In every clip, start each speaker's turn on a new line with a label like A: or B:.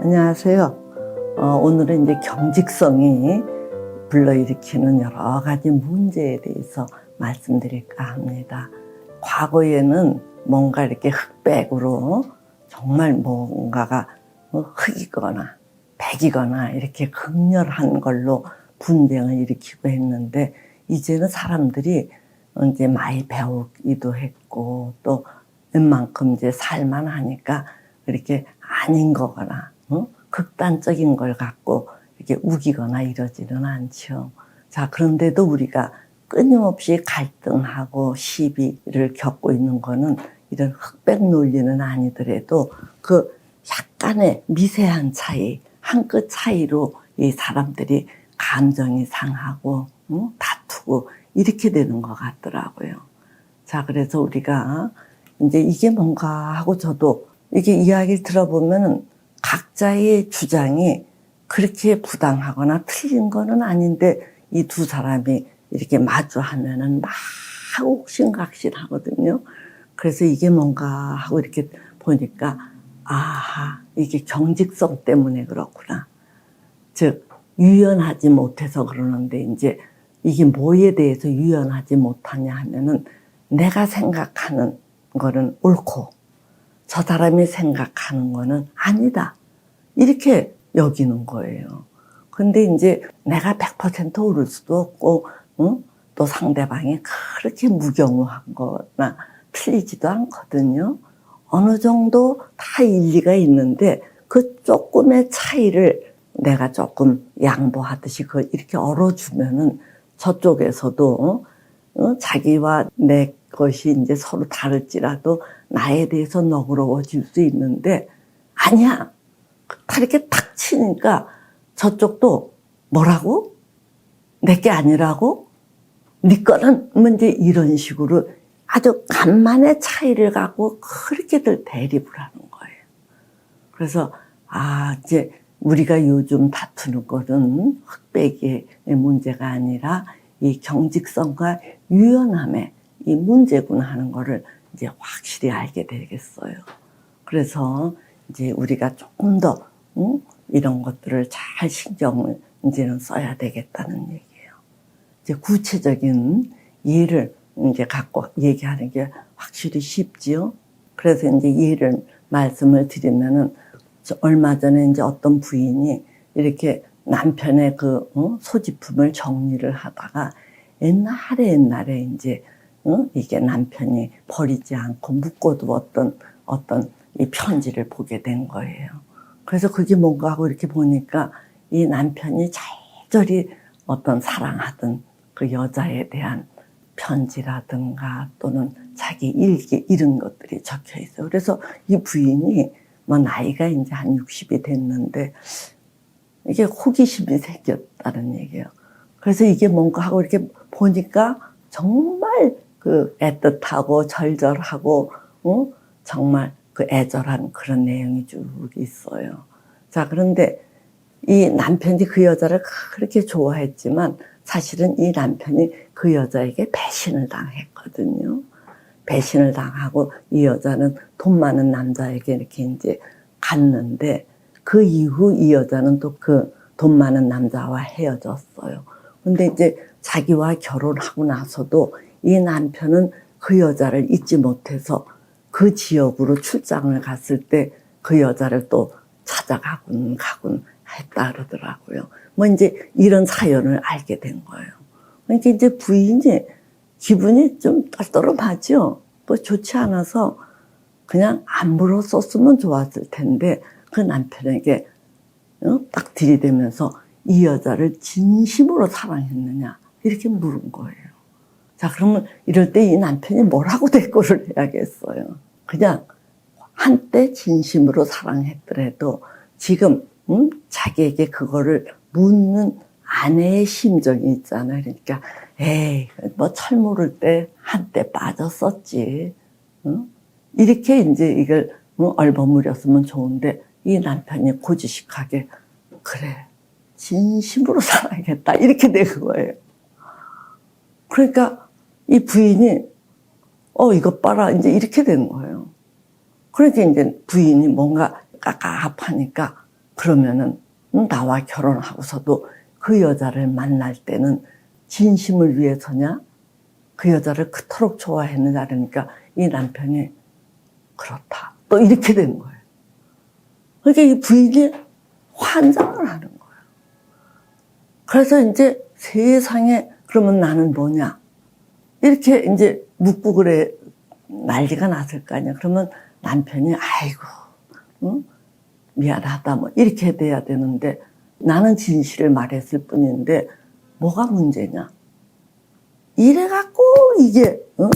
A: 안녕하세요. 어, 오늘은 이제 경직성이 불러일으키는 여러 가지 문제에 대해서 말씀드릴까 합니다. 과거에는 뭔가 이렇게 흑백으로 정말 뭔가가 뭐 흑이거나 백이거나 이렇게 극렬한 걸로 분쟁을 일으키고 했는데 이제는 사람들이 이제 많이 배우기도 했고 또 웬만큼 이제 살만 하니까 이렇게 아닌 거거나 어? 극단적인 걸 갖고 이렇게 우기거나 이러지는 않죠. 자 그런데도 우리가 끊임없이 갈등하고 시비를 겪고 있는 거는 이런 흑백 논리는 아니더라도 그 약간의 미세한 차이, 한 끗 차이로 이 사람들이 감정이 상하고 응? 다투고 이렇게 되는 것 같더라고요. 자, 그래서 우리가 이제 이게 뭔가 하고 저도 이게 이야기를 들어보면 각자의 주장이 그렇게 부당하거나 틀린 거는 아닌데 이 두 사람이 이렇게 마주하면은 막 옥신각신 하거든요. 그래서 이게 뭔가 하고 이렇게 보니까 아하, 이게 경직성 때문에 그렇구나. 즉, 유연하지 못해서 그러는데 이제 이게 뭐에 대해서 유연하지 못하냐 하면은 내가 생각하는 거는 옳고 저 사람이 생각하는 거는 아니다. 이렇게 여기는 거예요. 근데 이제 내가 100% 오를 수도 없고, 응? 또 상대방이 그렇게 무경우한 거나 틀리지도 않거든요. 어느 정도 다 일리가 있는데 그 조금의 차이를 내가 조금 양보하듯이 그 이렇게 얼어주면은 저쪽에서도 어? 자기와 내 것이 이제 서로 다를지라도 나에 대해서 너그러워질 수 있는데 아니야. 다 이렇게 탁 치니까 저쪽도 뭐라고? 내 게 아니라고? 네 거는 뭐 이제 이런 식으로 아주 간만의 차이를 갖고 그렇게들 대립을 하는 거예요. 그래서 아 이제 우리가 요즘 다투는 것은 흑백의 문제가 아니라 이 경직성과 유연함의 이 문제구나 하는 거를 이제 확실히 알게 되겠어요. 그래서 이제 우리가 조금 더 응? 이런 것들을 잘 신경을 이제는 써야 되겠다는 얘기예요. 이제 구체적인 예를 이제 갖고 얘기하는 게 확실히 쉽지요. 그래서 이제 예를 말씀을 드리면은 저 얼마 전에 이제 어떤 부인이 이렇게 남편의 그 어? 소지품을 정리를 하다가 옛날에 옛날에 이제 어? 이게 남편이 버리지 않고 묶어두었던 어떤 이 편지를 보게 된 거예요. 그래서 그게 뭔가 하고 이렇게 보니까 이 남편이 절절히 어떤 사랑하던 그 여자에 대한 편지라든가 또는 자기 일기 이런 것들이 적혀 있어요. 그래서 이 부인이 뭐 나이가 이제 한 60이 됐는데 이게 호기심이 생겼다는 얘기예요. 그래서 이게 뭔가 하고 이렇게 보니까 정말 그 애틋하고 절절하고 어? 정말 그 애절한 그런 내용이 쭉 있어요. 자 그런데 이 남편이 그 여자를 그렇게 좋아했지만 사실은 이 남편이 그 여자에게 배신을 당했거든요. 배신을 당하고 이 여자는 돈 많은 남자에게 이렇게 이제 갔는데 그 이후 이 여자는 또 그 돈 많은 남자와 헤어졌어요. 근데 이제 자기와 결혼하고 나서도 이 남편은 그 여자를 잊지 못해서 그 지역으로 출장을 갔을 때 그 여자를 또 찾아가곤 가곤 했다 그러더라고요. 뭐 이제 이런 사연을 알게 된 거예요. 그러니까 이제 부인이 기분이 좀 떨떠름하죠. 뭐 좋지 않아서 그냥 안 물었었으면 좋았을 텐데 그 남편에게 어? 딱 들이대면서 이 여자를 진심으로 사랑했느냐 이렇게 물은 거예요. 자 그러면 이럴 때 이 남편이 뭐라고 대꾸를 해야겠어요. 그냥 한때 진심으로 사랑했더라도 지금 음? 자기에게 그거를 묻는 아내의 심정이 있잖아요. 그러니까 에이 뭐 철모를 때 한때 빠졌었지. 응? 이렇게 이제 이걸 뭐 얼버무렸으면 좋은데 이 남편이 고지식하게 그래 진심으로 사랑했다 이렇게 된 거예요. 그러니까 이 부인이 어 이것 봐라 이제 이렇게 된 거예요. 그러니까 이제 부인이 뭔가 깝깝하니까 그러면은 음, 나와 결혼하고서도 그 여자를 만날 때는 진심을 위해서냐? 그 여자를 그토록 좋아했느냐? 그러니까 이 남편이 그렇다. 또 이렇게 된 거예요. 그러니까 이 부인이 환장을 하는 거예요. 그래서 이제 세상에 그러면 나는 뭐냐? 이렇게 이제 묻고 그래 난리가 났을 거 아니야. 그러면 남편이 아이고, 응? 미안하다 뭐 이렇게 돼야 되는데 나는 진실을 말했을 뿐인데 뭐가 문제냐? 이래갖고 이게 응?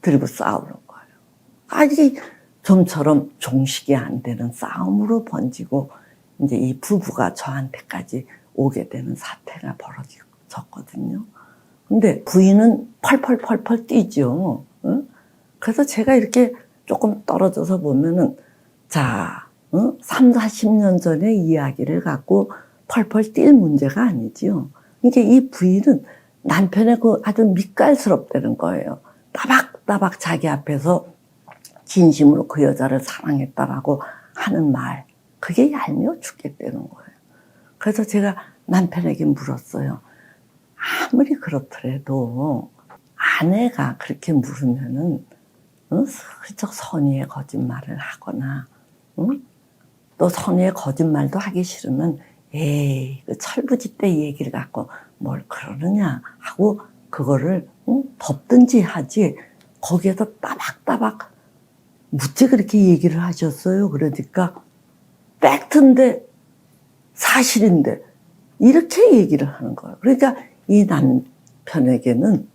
A: 들고 싸우는 거예요. 아직 좀처럼 종식이 안 되는 싸움으로 번지고 이제 이 부부가 저한테까지 오게 되는 사태가 벌어졌거든요. 근데 부인은 펄펄펄펄 뛰죠. 응? 그래서 제가 이렇게 조금 떨어져서 보면은 자, 응? 3, 40년 전의 이야기를 갖고 펄펄 뛸 문제가 아니지요. 이게 이 부인은 남편의 그 아주 밑깔스럽다는 거예요. 따박따박 자기 앞에서 진심으로 그 여자를 사랑했다라고 하는 말. 그게 얄미워 죽겠다는 거예요. 그래서 제가 남편에게 물었어요. 아무리 그렇더라도 아내가 그렇게 물으면은 응? 슬쩍 선의의 거짓말을 하거나 응? 또 선의의 거짓말도 하기 싫으면 에이 그 철부지 때 얘기를 갖고 뭘 그러느냐 하고 그거를 응? 덮든지 하지 거기에서 따박따박 묻지 그렇게 얘기를 하셨어요. 그러니까 팩트인데 사실인데 이렇게 얘기를 하는 거예요. 그러니까 이 남편에게는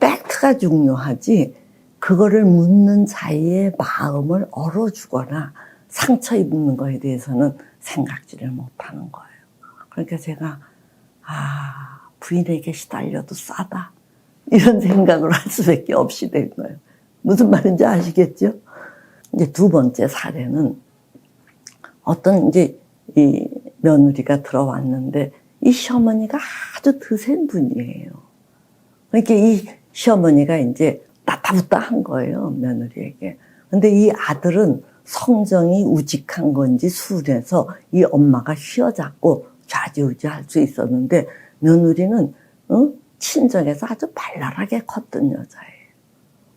A: 팩트가 중요하지 그거를 묻는 자의 마음을 얼어주거나 상처 입는 거에 대해서는 생각지를 못하는 거예요. 그러니까 제가 아 부인에게 시달려도 싸다 이런 생각을 할 수밖에 없이 된 거예요. 무슨 말인지 아시겠죠? 이제 두 번째 사례는 어떤 이제 이 며느리가 들어왔는데 이 시어머니가 아주 드센 분이에요. 그러니까 이 시어머니가 이제 따따붙다 한 거예요, 며느리에게. 근데 이 아들은 성정이 우직한 건지 순해서 이 엄마가 휘어잡고 좌지우지 할 수 있었는데 며느리는 어? 친정에서 아주 발랄하게 컸던 여자예요.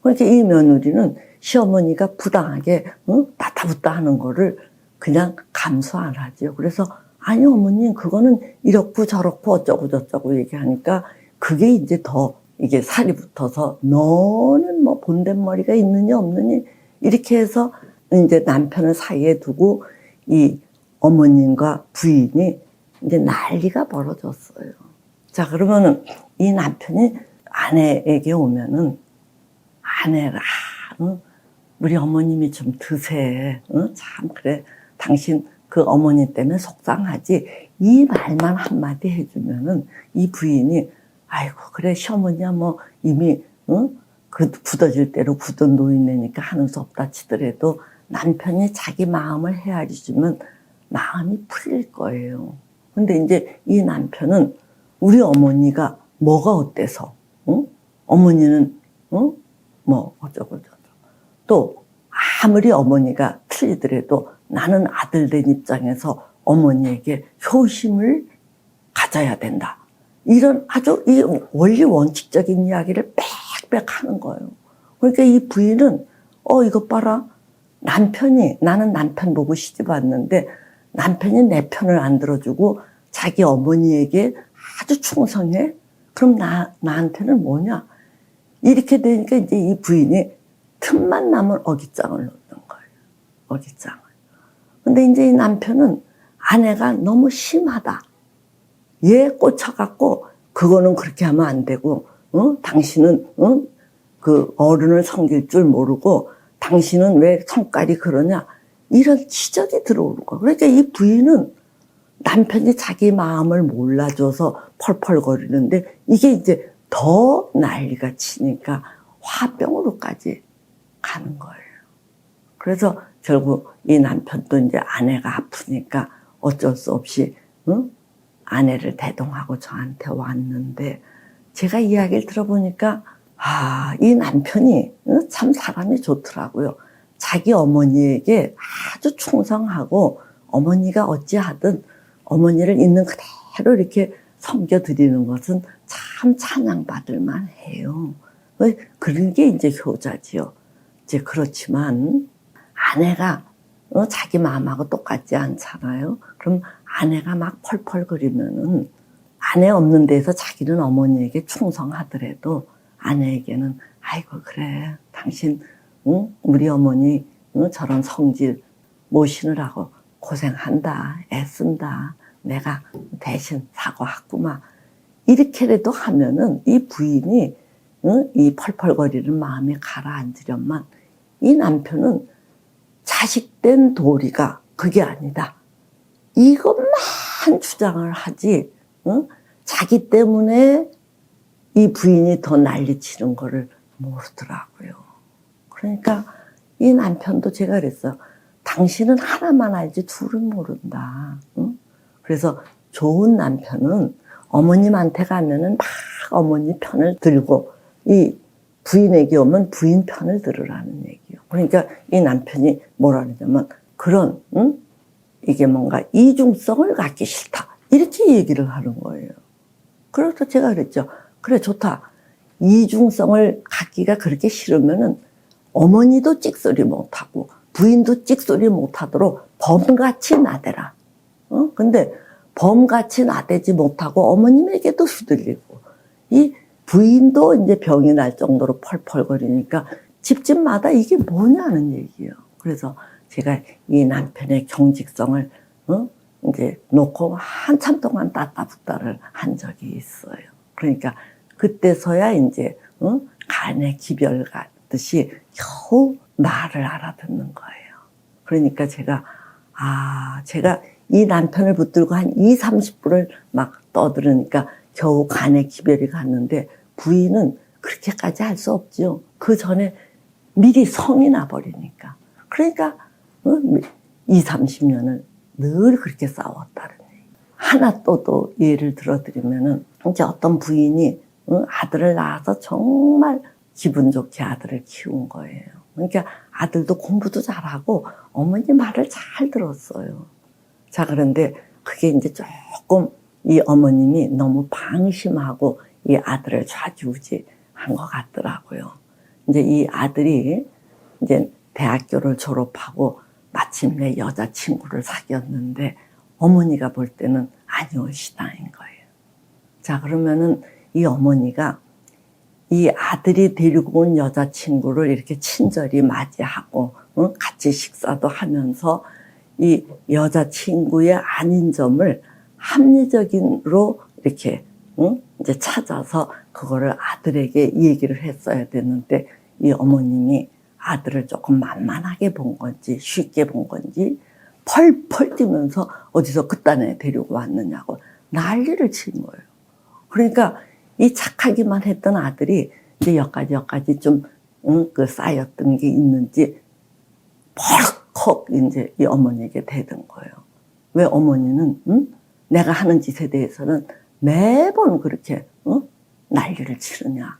A: 그러니까 이 며느리는 시어머니가 부당하게 어? 따따붙다 하는 거를 그냥 감수 안 하죠. 그래서 아니 어머님 그거는 이렇고 저렇고 어쩌고 저쩌고 얘기하니까 그게 이제 더 이게 살이 붙어서 너는 뭐 본댄머리가 있느니 없느니 이렇게 해서 이제 남편을 사이에 두고 이 어머님과 부인이 이제 난리가 벌어졌어요. 자 그러면은 이 남편이 아내에게 오면은 아내라 응? 우리 어머님이 좀 드세 응? 참 그래 당신 그 어머니 때문에 속상하지 이 말만 한마디 해주면은 이 부인이 아이고 그래 시어머니야 뭐 이미 응? 그 굳어질 대로 굳은 노인네니까 하는 수 없다 치더라도 남편이 자기 마음을 헤아려 주면 마음이 풀릴 거예요. 근데 이제 이 남편은 우리 어머니가 뭐가 어때서 응? 어머니는 응? 뭐 어쩌고 저쩌고 또 아무리 어머니가 틀리더라도 나는 아들 된 입장에서 어머니에게 효심을 가져야 된다. 이런 아주 이 원리 원칙적인 이야기를 빽빽 하는 거예요. 그러니까 이 부인은 어 이것 봐라 남편이 나는 남편 보고 시집 왔는데 남편이 내 편을 안 들어주고 자기 어머니에게 아주 충성해. 그럼 나 나한테는 뭐냐? 이렇게 되니까 이제 이 부인이 틈만 나면 어깃장을 놓는 거예요. 어깃장을. 근데 이제 이 남편은 아내가 너무 심하다. 얘 꽂혀갖고 그거는 그렇게 하면 안 되고, 어? 당신은 어? 그 어른을 섬길 줄 모르고 당신은 왜 성깔이 그러냐 이런 지적이 들어오는 거야. 그러니까 이 부인은 남편이 자기 마음을 몰라줘서 펄펄거리는데 이게 이제 더 난리가 치니까 화병으로까지 가는 거예요. 그래서 결국 이 남편도 이제 아내가 아프니까 어쩔 수 없이 응? 아내를 대동하고 저한테 왔는데 제가 이야기를 들어보니까 아, 이 남편이 응? 참 사람이 좋더라고요. 자기 어머니에게 아주 충성하고 어머니가 어찌하든 어머니를 있는 그대로 이렇게 섬겨드리는 것은 참 찬양받을 만해요. 왜? 그런 게 이제 효자지요. 이제 그렇지만 아내가 어, 자기 마음하고 똑같지 않잖아요. 그럼 아내가 막 펄펄 거리면은 아내 없는 데서 자기는 어머니에게 충성하더라도 아내에게는 아이고 그래 당신 응? 우리 어머니 응? 저런 성질 모시느라고 고생한다 애쓴다 내가 대신 사과하구만 이렇게라도 하면은 이 부인이 응? 이 펄펄거리는 마음에 가라앉으련만 이 남편은 자식된 도리가 그게 아니다. 이것만 주장을 하지, 응? 자기 때문에 이 부인이 더 난리치는 거를 모르더라고요. 그러니까 이 남편도 제가 그랬어요. 당신은 하나만 알지 둘은 모른다. 응? 그래서 좋은 남편은 어머님한테 가면은 막 어머니 편을 들고 이 부인에게 오면 부인 편을 들으라는 얘기요. 그러니까 이 남편이 뭐라 그러냐면 그런 응? 이게 뭔가 이중성을 갖기 싫다 이렇게 얘기를 하는 거예요. 그래서 제가 그랬죠. 그래 좋다. 이중성을 갖기가 그렇게 싫으면은 어머니도 찍소리 못하고 부인도 찍소리 못하도록 범같이 나대라. 어? 근데 범같이 나대지 못하고 어머님에게도 후들리고 이 부인도 이제 병이 날 정도로 펄펄거리니까 집집마다 이게 뭐냐는 얘기예요. 그래서 제가 이 남편의 경직성을 어? 이제 놓고 한참 동안 따따붙다를 한 적이 있어요. 그러니까 그때서야 이제 어? 간의 기별 같듯이 겨우 말을 알아듣는 거예요. 그러니까 제가 아 제가 이 남편을 붙들고 한 2, 30분을 막 떠들으니까 겨우 간의 기별이 갔는데 부인은 그렇게까지 할 수 없죠. 그 전에 미리 성이 나버리니까. 그러니까 어? 2, 30년을 늘 그렇게 싸웠다는 얘기. 하나 또 또 예를 들어드리면은 이제 어떤 부인이 어? 아들을 낳아서 정말 기분 좋게 아들을 키운 거예요. 그러니까 아들도 공부도 잘하고 어머니 말을 잘 들었어요. 자, 그런데 그게 이제 조금 이 어머님이 너무 방심하고 이 아들을 좌지우지 한 것 같더라고요. 이제 이 아들이 이제 대학교를 졸업하고 마침내 여자친구를 사귀었는데 어머니가 볼 때는 아니올시다인 거예요. 자, 그러면은 이 어머니가 이 아들이 데리고 온 여자친구를 이렇게 친절히 맞이하고 어? 같이 식사도 하면서 이 여자친구의 아닌 점을 합리적인로 이렇게 응? 이제 찾아서 그거를 아들에게 얘기를 했어야 되는데 이 어머님이 아들을 조금 만만하게 본 건지 쉽게 본 건지 펄펄 뛰면서 어디서 그딴 애 데리고 왔느냐고 난리를 친 거예요. 그러니까 이 착하기만 했던 아들이 이제 여기까지 여기까지 좀, 응, 그 쌓였던 게 있는지 벌컥 이제 이 어머니에게 대든 거예요. 왜 어머니는, 응? 내가 하는 짓에 대해서는 매번 그렇게, 응? 난리를 치느냐.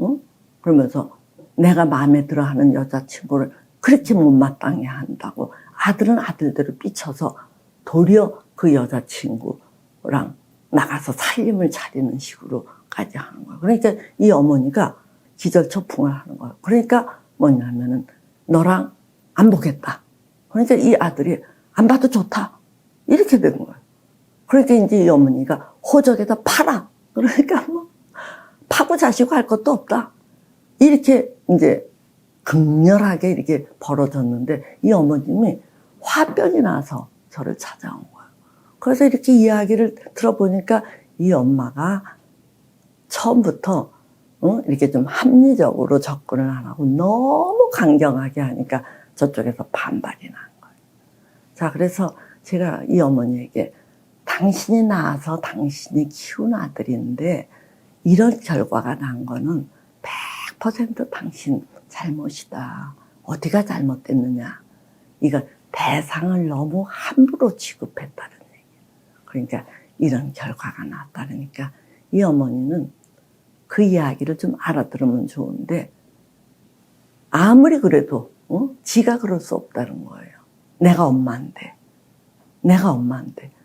A: 응? 그러면서 내가 마음에 들어 하는 여자친구를 그렇게 못마땅해 한다고 아들은 아들대로 삐쳐서 도리어 그 여자친구랑 나가서 살림을 차리는 식으로까지 하는 거예요. 그러니까 이 어머니가 기절초풍을 하는 거예요. 그러니까 뭐냐면은 너랑 안 보겠다. 그러니까 이 아들이 안 봐도 좋다. 이렇게 된 거예요. 그러니까 이제 이 어머니가 호적에다 팔아. 그러니까 뭐 파고 자시고 할 것도 없다. 이렇게 이제 극렬하게 이렇게 벌어졌는데 이 어머님이 화병이 나서 저를 찾아온 거예요. 그래서 이렇게 이야기를 들어보니까 이 엄마가 처음부터 어? 이렇게 좀 합리적으로 접근을 안 하고 너무 강경하게 하니까 저쪽에서 반발이 난 거예요. 자, 그래서 제가 이 어머니에게 당신이 낳아서 당신이 키운 아들인데 이런 결과가 난 거는 100% 당신 잘못이다. 어디가 잘못됐느냐. 이거 대상을 너무 함부로 취급했다는 얘기예요. 그러니까 이런 결과가 나왔다니까 이 어머니는 그 이야기를 좀 알아들으면 좋은데 아무리 그래도 어? 지가 그럴 수 없다는 거예요. 내가 엄마인데 내가 엄마인데.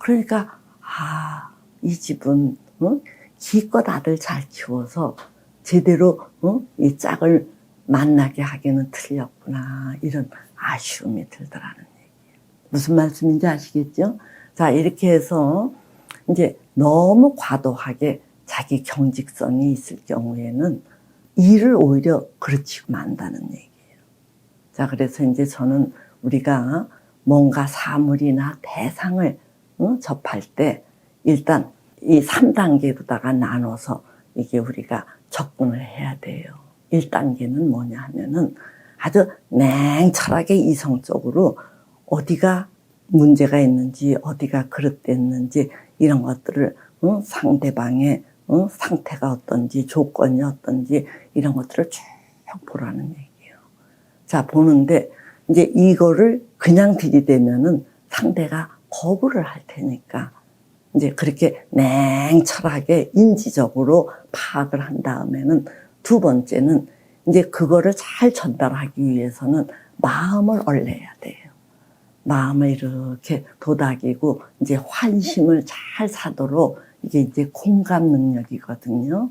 A: 그러니까, 아, 이 집은, 어? 기껏 아들 잘 키워서 제대로, 어? 이 짝을 만나게 하기는 틀렸구나. 이런 아쉬움이 들더라는 얘기예요. 무슨 말씀인지 아시겠죠? 자, 이렇게 해서 이제 너무 과도하게 자기 경직성이 있을 경우에는 일을 오히려 그르치고 만다는 얘기예요. 자, 그래서 이제 저는 우리가 뭔가 사물이나 대상을 어, 접할 때 일단 이 3단계로다가 나눠서 이게 우리가 접근을 해야 돼요. 1단계는 뭐냐 하면은 아주 냉철하게 이성적으로 어디가 문제가 있는지 어디가 그릇됐는지 이런 것들을 어, 상대방의 어, 상태가 어떤지 조건이 어떤지 이런 것들을 쭉 보라는 얘기예요. 자 보는데 이제 이거를 그냥 들이대면은 상대가 거부를 할 테니까 이제 그렇게 냉철하게 인지적으로 파악을 한 다음에는 두 번째는 이제 그거를 잘 전달하기 위해서는 마음을 얼려야 돼요. 마음을 이렇게 도닥이고 이제 환심을 잘 사도록 이게 이제 공감 능력이거든요.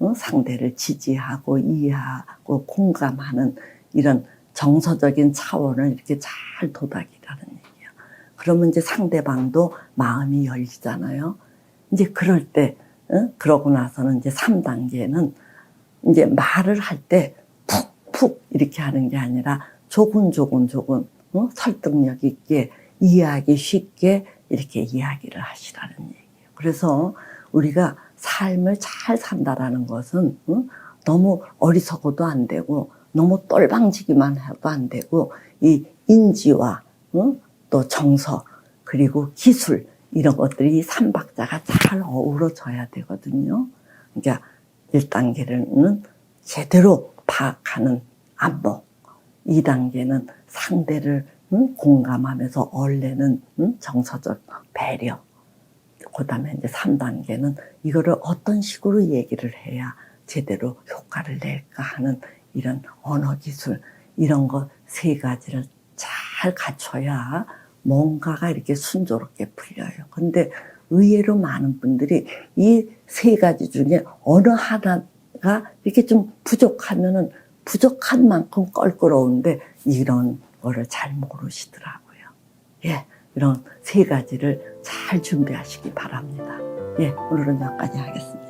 A: 어? 상대를 지지하고 이해하고 공감하는 이런 정서적인 차원을 이렇게 잘 도닥이라는 얘기예요. 그러면 이제 상대방도 마음이 열리잖아요. 이제 그럴 때, 어? 그러고 나서는 이제 3단계는 이제 말을 할 때 푹푹 이렇게 하는 게 아니라 조근조근 조근 어? 설득력 있게 이해하기 쉽게 이렇게 이야기를 하시라는 얘기예요. 그래서 우리가 삶을 잘 산다라는 것은 어? 너무 어리석어도 안 되고 너무 똘방지기만 해도 안 되고 이 인지와 어? 또 정서 그리고 기술 이런 것들이 이 삼박자가 잘 어우러져야 되거든요. 그러니까 1단계는 제대로 파악하는 안목, 2단계는 상대를 응? 공감하면서 얼레는 응? 정서적 배려, 그 다음에 이제 3단계는 이거를 어떤 식으로 얘기를 해야 제대로 효과를 낼까 하는 이런 언어 기술, 이런 거세 가지를 잘 갖춰야 뭔가가 이렇게 순조롭게 풀려요. 근데 의외로 많은 분들이 이 세 가지 중에 어느 하나가 이렇게 좀 부족하면은 부족한 만큼 껄끄러운데 이런 거를 잘 모르시더라고요. 예, 이런 세 가지를 잘 준비하시기 바랍니다. 예, 오늘은 여기까지 하겠습니다.